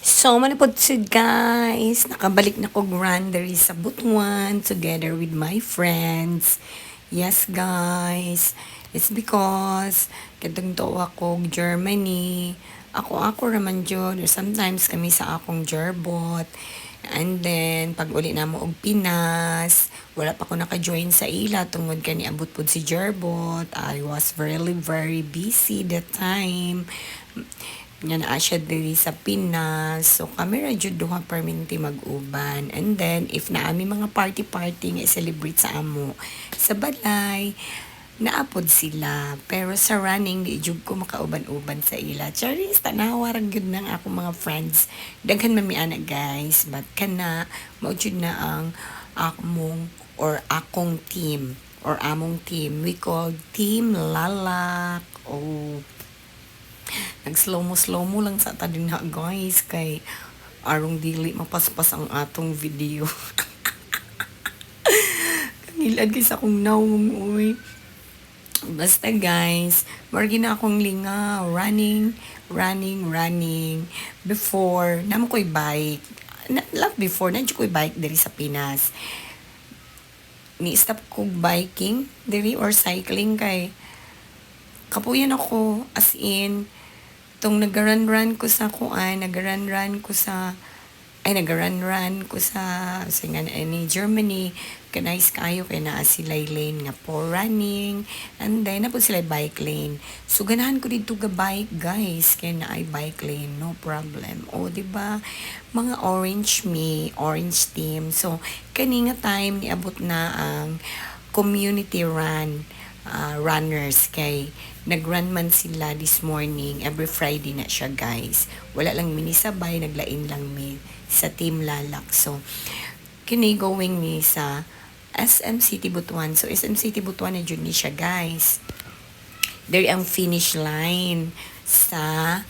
So, manapod si guys. Nakabalik na ko grandery sa Butuan together with my friends. Yes, guys. It's because kadang to ako Germany. Ako ako raman jud. Sometimes kami sa akong Gerbot. And then, pag uli na mo og Pinas, wala pa ko naka-join sa ila tungod kani abot pud si Gerbot. I was really very busy that time nga naa siya diri sa Pinas. So kami ra jud duha perminti mag-uban. And then if naami mga party-party nga celebrate sa amo sa balay, naapod sila. Pero sa running, di jud ko makauban-uban sa ila. Charis, tanawa ra gyud nang ako mga friends. Daghan man mi ana guys, but kana mao jud na ang akmong or akong team or among team. We call Team Lalak. Oh, nag slow mo slow mo lang sa tadin na guys. Kay arong dili mapaspas ang atong video. Kangilad sa akong naong uy. Basta guys margi na akong linga. Running running running. Before namo ko'y bike. Na, love before na ko'y bike diri sa Pinas. Ni stop ko biking diri or cycling kay kapuyan ako as in tong nagaran-ran ko sa kuan nagaran-ran ko sa ay nagaran-ran ko sa nga ni Germany. Kanais kayo kay naa sila lane nga for running. And then napod sila bike lane. So ganahan ko dito ga bike guys. Kay na ay bike lane no problem. O di ba? Mga orange me orange team. So kani nga time niabot na ang community run uh, runners. Kay nagrun man sila this morning every Friday na siya guys. Wala lang minisabay naglain lang mi sa team lalak so kini going ni sa SM City Butuan. So SM City Butuan na jud ni siya guys. There ang finish line sa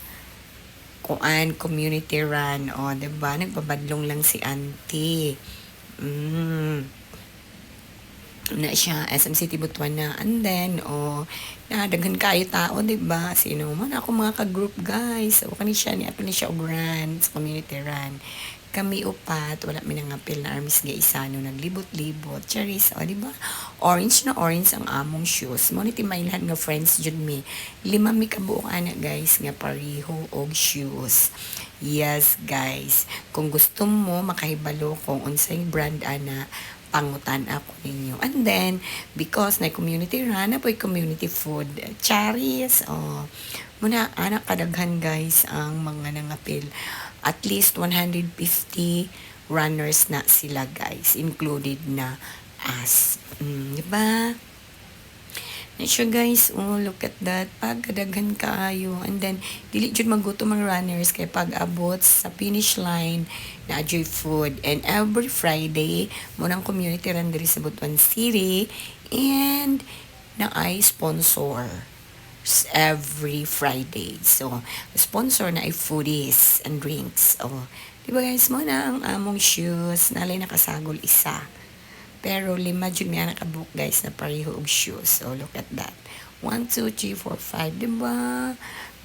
kuan community run. O oh, diba? Nagbabadlong lang si auntie. Mm na siya SM City Butuan na and then o oh, na daghan kayo tao di ba? Sino man ako mga ka-group guys. O kani siya ni apil ni siya og run sa community run kami upat wala mi nang apil na armis ga isano naglibot-libot charis o di ba? Orange na orange ang among shoes. Mo ni timaylan nga friends jud mi. Lima mi kabuok ana guys nga pareho og shoes. Yes guys. Kung gusto mo makahibalo kung unsay brand ana pangutan ako ninyo. And then, because na community run, na po community food. Charis, oh, muna, anak kadaghan guys, ang mga nangapil. At least 150 runners na sila guys, included na us. Mm, diba? Siya guys, oh, look at that. Pagkadaghan kaayo. And then, dili jud maguto mga runners kay pag abot sa finish line na joy food. And every Friday, mo ng community run diri sa Butuan City. And, na ay sponsor every Friday. So, sponsor na ay foodies and drinks. Oh, di ba guys, mo na ang among shoes. Nalay nakasagol isa. Pero lima jud nga nakabook guys na pareho og shoes. So look at that. 1, 2, 3, 4, 5. Diba?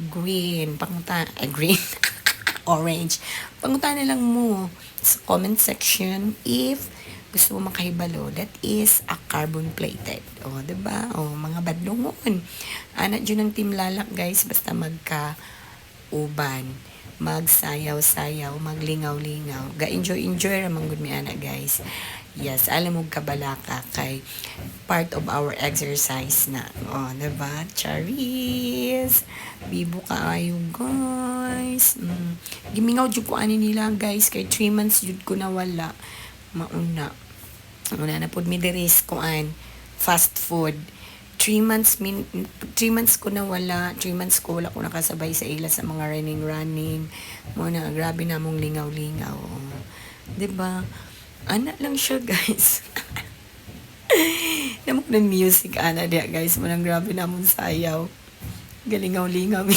Green. Panguta. Eh, green. Orange. Panguta na lang mo sa comment section if gusto mo makahibalo, that is a carbon plated. O, oh, diba? O, mga badlungon. Anak dyan ng team lalak, guys, basta magka uban magsayaw-sayaw, maglingaw-lingaw. Ga-enjoy-enjoy ramang good mi ana guys. Yes, alam mo kabalaka kay part of our exercise na. Oh, diba? Charis! Bibo ka ayo guys. Mm. Gimingaw jud ko ani nila guys kay 3 months jud ko na wala. Mauna. Una na pud mi diri kuan fast food 3 months min 3 months ko na wala 3 months ko wala ko nakasabay sa ila sa mga running running mo na grabe na mong lingaw lingaw. 'di ba ana lang siya guys namok ng music ana dia guys mo nang grabe na mong sayaw galingaw lingaw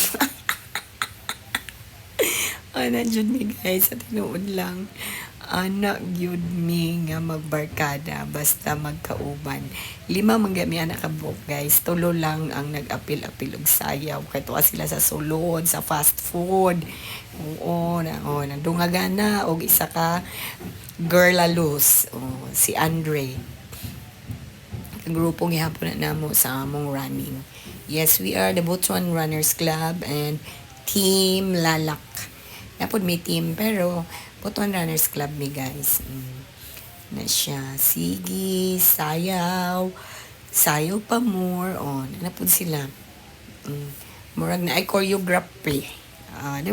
ana jud mi guys sa tinuod lang anak gyud mi nga magbarkada basta magkauban. Lima man gami anak kabuk guys. Tulo lang ang nag-apil-apil og sayaw. Kay tuwa sila sa sulod, sa fast food. Oo, na, oh, nandungagan na og isa ka girl alus. Oh, si Andre grupong gihapon na namo sa among running. Yes, we are the Botswan Runners Club and Team Lalak. Napod may team pero Botswan Runners Club mi guys. Mm. Na siya. Sige, sayaw. Sayaw pa more. Oh, napod sila. Mm. Murag na ay choreography. Ah, di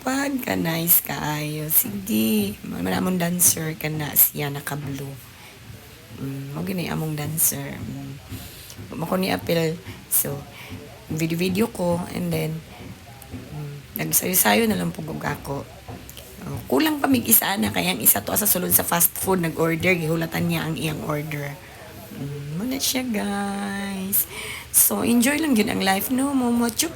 ba? Pag ka nice kaayo. Sige. Manamon dancer ka na siya naka-blue. Mm, mo gini among dancer. Mm. Mako ni apel. So, video-video ko and then mm, nagsayo-sayo na lang pugog ako. Oh, kulang pa mig isa na kaya ang isa to sa sulod sa fast food nag-order gihulatan niya ang iyang order. Mm, muna siya guys. So enjoy lang yun ang life no mo mo chup